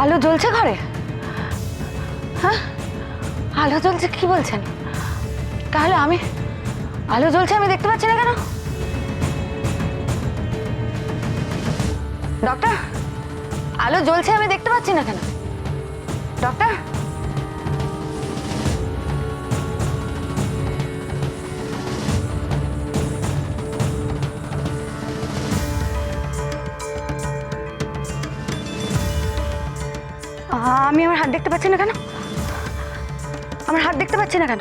আলো জ্বলছে ঘরে? হ্যাঁ? আলো জ্বলছে কি বলছেন? তাহলে আমি আলো জ্বলছে আমি দেখতে পাচ্ছি না কেন? ডক্টর, আলো জ্বলছে আমি দেখতে পাচ্ছি না কেন? ডক্টর? হাত দেখতে পাচ্ছি না কেন? আমার হাত দেখতে পাচ্ছি না কেন?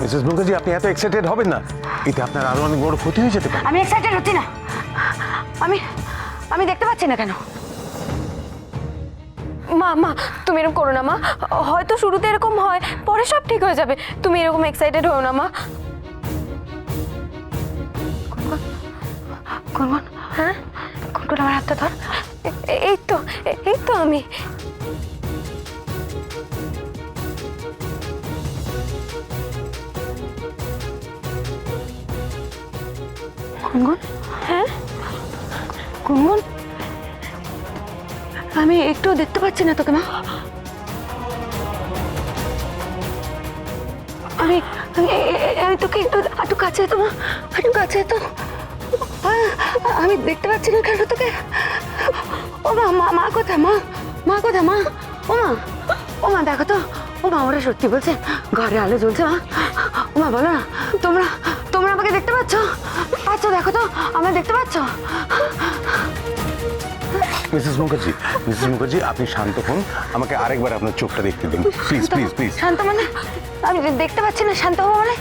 মিসেস মুখার্জি আপনি এত এক্সাইটেড হবেন না। এতে আপনার আরও অনেক বড় ক্ষতি হয়ে যেতে পারে। আমি এক্সাইটেড হচ্ছি না। আমি আমি দেখতে পাচ্ছি না কেন? মা মা তুমি এরকম করো না মা। হয়তো শুরুতে এরকম হয় পরে সব ঠিক হয়ে যাবে। তুমি এরকম এক্সাইটেড হও না মা। গুনগুন। হ্যাঁ? গুনগুন আমার হাতটা ধর। এই তো আমি। গুনগুন হ্যাঁ? গুনগুন আমি একটু দেখতে পাচ্ছি না তোকে মা। আমি আমি তোকে একটু একটু কাছে তো মা। একটু কাছে তো আমি দেখতে পাচ্ছি না কেন তোকে। ও মা মা কোথায় মা? মা কোথায় মা? ও মা ও মা দেখো তো। ও মা ওরা সত্যি বলছে ঘরে আলো জ্বলছে মা। ও মা বলো না তোমরা তোমরা আমাকে দেখতে পাচ্ছ? পাচ্ছ দেখো তো আমায় দেখতে পাচ্ছ? মিসেস মুখার্জি মিসেস মুখার্জি আপনি শান্ত হন। আমাকে আরেকবার আপনার চোখটা দেখতে দিন। প্লিজ প্লিজ প্লিজ শান্ত মানে? আমি দেখতে পাচ্ছি না শান্ত হব মানে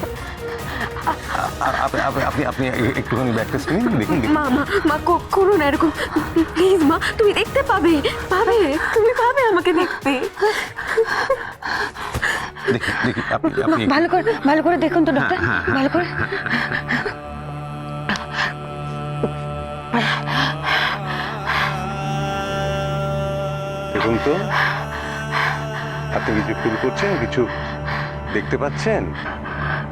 আপনি আপনি- আপনি আপনি একটুখানি ব্যাকটা স্ক্রিন দেখুন দেখুন। মা মা মা কো- করো না এরকম। প্লিজ মা তুমি দেখতে পাবে পাবে তুমি পাবে আমাকে দেখতে। দেখি দেখি আপনি আপনি ভালো করে ভালো করে দেখুন তো ডক্টর হ্যাঁ, হ্যাঁ, ভালো করে। দেখুন তো আপনি কিছু ফিল করছেন কিছু দেখতে পাচ্ছেন?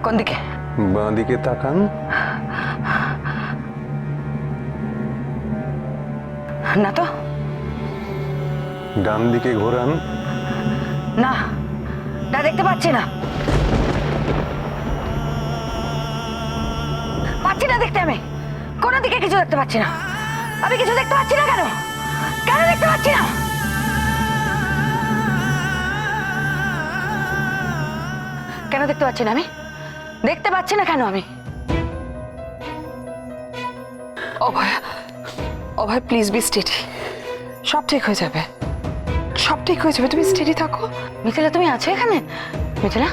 কোন দিকে? বাঁ দিকে তাকান। না তো। ডান দিকে ঘোরান। না না দেখতে পাচ্ছি না। পাচ্ছি না দেখতে আমি। কোনো দিকে কিছু দেখতে পাচ্ছি না। আমি কিছু দেখতে পাচ্ছি না কেন? কেন দেখতে পাচ্ছি না? কেন দেখতে পাচ্ছি না আমি? দেখতে পাচ্ছি না কেন আমি? Abhay Abhay please be steady সব ঠিক হয়ে যাবে। সব ঠিক হয়ে যাবে। তুমি স্টেডি থাকো। মিথিলা, তুমি আছো এখানে? মিথিলা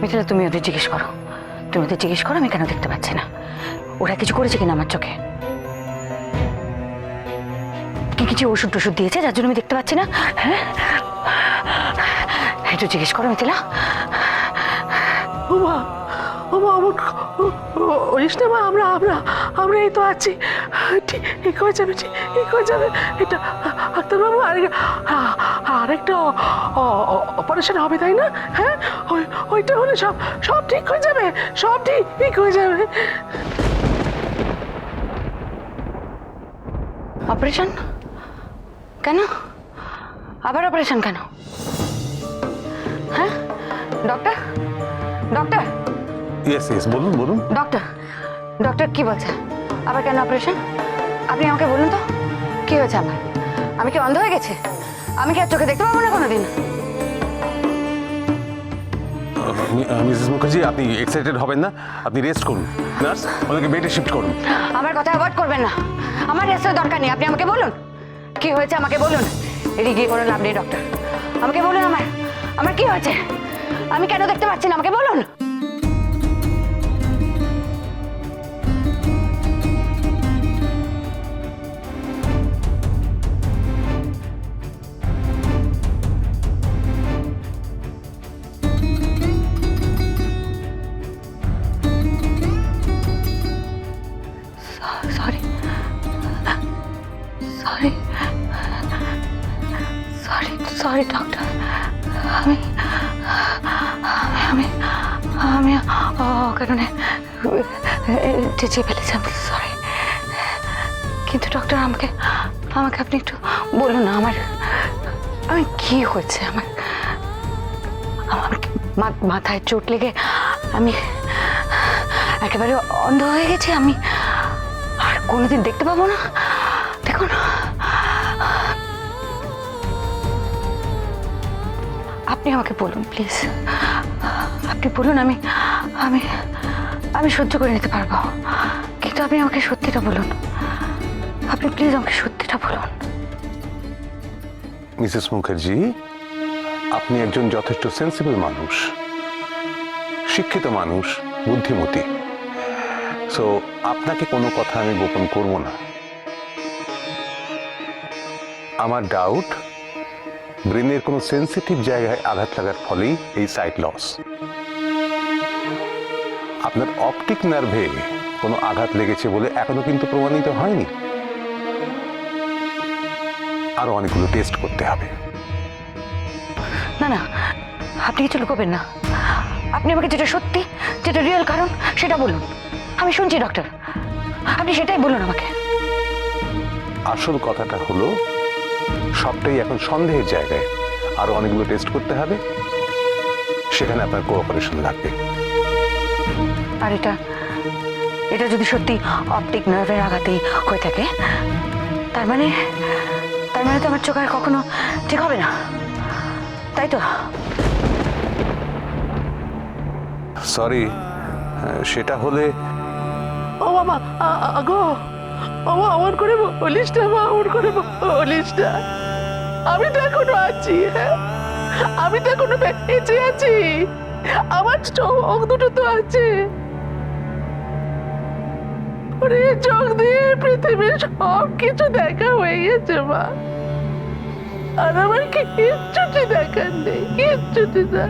মিথিলা, তুমি ওদের জিজ্ঞেস করো। তুমি ওদের জিজ্ঞেস করো, আমি কেন দেখতে পাচ্ছি না? ওরা কিছু করেছে কিনা আমার চোখে? কি কিছু ওষুধ টষুধ দিয়েছে যার জন্য আমি দেখতে পাচ্ছি না? হ্যাঁ? একটু জিজ্ঞেস করো মিথিলা। ওমা না মা, আমরা আমরা আমরা এই তো আছি। ঠিক হয়ে যাবে, ঠিক হয়ে যাবে। এটা ডাক্তারবাবু আরেক, আরেকটা অপারেশন হবে, তাই না? হ্যাঁ? ওই, ওইটা হলে সব সব ঠিক হয়ে যাবে, সব ঠিক ঠিক হয়ে যাবে। অপারেশন? কেন? আবার অপারেশন কেন? হ্যাঁ? ডক্টর? ডক্টর? ইয়েস ইয়েস বলুন বলুন। ডক্টর ডক্টর কি বলছে? আবার কেন অপারেশন আপনি আমাকে বলুন তো কি হয়েছে আমার আমি কি অন্ধ হয়ে গেছি? আমি কি আর চোখে দেখতে পাবো না কোনোদিন? মিসেস মুখার্জি আপনি এক্সাইটেড হবেন না। আপনি রেস্ট করুন। নার্স ওদেরকে বেডে শিফট করুন। আমার কথা অ্যাভয়েড করবেন না। আমার রেস্টের দরকার নেই। আপনি আমাকে বলুন। কি হয়েছে আমাকে বলুন। এদিকে গিয়ে কোনো লাভ নেই ডক্টর আমাকে বলুন আমার আমার কি হয়েছে? আমি কেন দেখতে পাচ্ছি না? আমাকে বলুন। Sorry sorry sorry sorry doctor আমি আমি আমি কারণে চেঁচিয়ে ফেলেছি সরি কিন্তু ডক্টর আমাকে আমাকে আপনি একটু বলুন না, আমার, আমি কি হয়েছে? আমার আমার মাথায় চোট লেগে আমি একেবারে অন্ধ হয়ে গেছি, আমি কোনোদিন দেখতে পাবো না? দেখুন আপনি আমাকে বলুন প্লিজ আপনি বলুন, আমি আমি আমি সহ্য করে নিতে পারব। কিন্তু আপনি আমাকে সত্যিটা বলুন। আপনি প্লিজ আমাকে সত্যিটা বলুন। মিসেস মুখার্জি, আপনি একজন যথেষ্ট সেন্সিবল মানুষ, শিক্ষিত মানুষ, বুদ্ধিমতী। সো আপনাকে কোনো কথা আমি গোপন করব না। আমার ডাউট ব্রেনের কোনো সেন্সিটিভ জায়গায় আঘাত লাগার ফলেই এই সাইট লস আপনার অপটিক নার্ভে কোনো আঘাত লেগেছে বলে এখনও কিন্তু প্রমাণিত হয়নি। আরও অনেকগুলো টেস্ট করতে হবে। না না, আপনি কিছু লুকোবেন না। আপনি আমাকে যেটা সত্যি, যেটা রিয়েল কারণ, সেটা বলুন। আমি শুনছি ডক্টর আপনি সেটাই বলুন আমাকে। আসল কথাটা হলো সবটাই এখন সন্দেহের জায়গায়। আরও অনেকগুলো টেস্ট করতে হবে। সেখানে আপনার কোঅপারেশন লাগবে। আর এটা এটা যদি সত্যি অপটিক নার্ভের আঘাতেই হয়ে থাকে তার মানে তার মানে তো আমার চোখ আর কখনো ঠিক হবে না। তাই তো? সরি সেটা হলে আ- আগো বাবা আমার করে বলিস না মা আমার করে বলিস না আমি তো এখনও আছি হ্যাঁ? আমি তো এখনও বেঁচে আছি। আমার চোখ দুটো তো আছে। ওরে, চোখ দিয়ে পৃথিবীর সব কিছু দেখা হয়ে গেছে, মা। আর আমার কিচ্ছুটি দেখার নেই, কিচ্ছুটি না।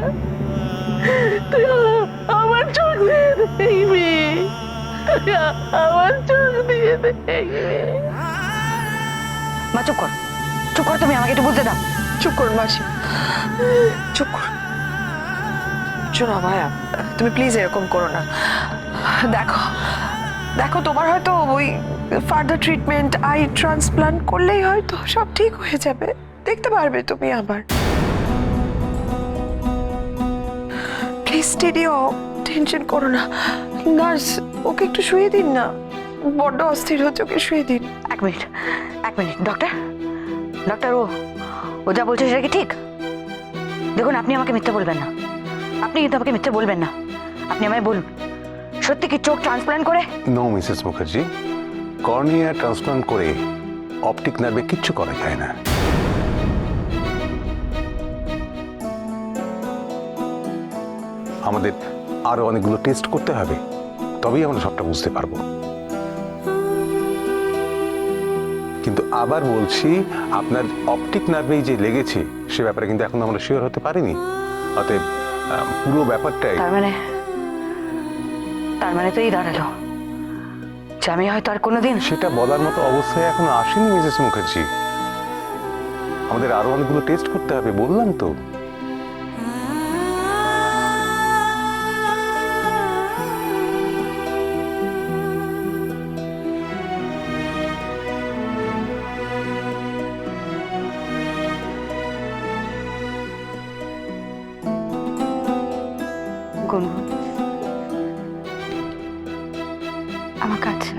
তুই আমার চোখ দিয়ে দেখবি। আমার চোখ দিয়ে দেখবি। মা চুপ কর। চুপ কর তুমি আমাকে একটু বুঝতে দাও। চুপ করুন মাসি। চুপ করুন শোনো ভাইয়া তুমি প্লিজ এরকম করো না। দেখো দেখো তোমার হয়তো ওই ফার্দার ট্রিটমেন্ট আই ট্রান্সপ্লান্ট করলেই হয়তো সব ঠিক হয়ে যাবে। দেখতে পারবে তুমি আবার। প্লিজ স্টেডিও টেনশন করো না। নার্স ওকে একটু শুয়ে দিন না। বড্ড অস্থির হচ্ছে ওকে শুয়ে দিন। এক মিনিট এক মিনিট। ডক্টর ডক্টর ও ও যা বলছে সেটা কি ঠিক? দেখুন আপনি আমাকে মিথ্যে বলবেন না। আপনি কিন্তু আমাকে মিথ্যে বলবেন না। আপনি আমায় বলুন সত্যি কি চোখ ট্রান্সপ্লান্ট করে? No Mrs Mukherjee cornea transplant করে অপটিক নার্ভে কিচ্ছু করা যায় না। আমাদের আরও অনেকগুলো টেস্ট করতে হবে। তবেই আমরা সবটা বুঝতে পারব। কিন্তু আবার বলছি আপনার অপটিক নার্ভেই যে লেগেছে সে ব্যাপারে কিন্তু এখন আমরা শিওর হতে পারিনি। অতএব পুরো ব্যাপারটাই তার মানে তার মানে তো এই দাঁড়াল। যে আমি হয়তো আর কোনোদিন সেটা বলার মতো অবস্থায় এখনও আসেনি মিসেস মুখার্জি। আমাদের আরও অনেকগুলো টেস্ট করতে হবে বললাম তো। গুনগুন আমার কাছে।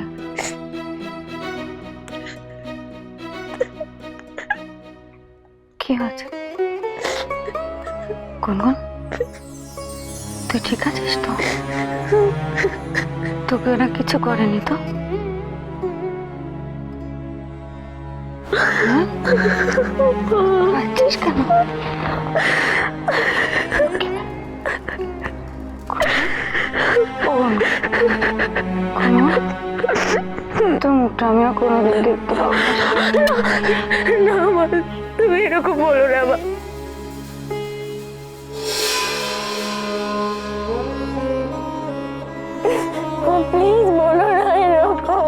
কি হয়েছে? গুনগুন, তুই ঠিক আছিস তো? তোকে ওরা কিছু করেনি তো? হ্যাঁ? কেন? তোর মুখটা আমি আর কোনোদিন দেখতে পাবো না। না তুমি এরকম বলো না মা প্লিজ বলো না এরকম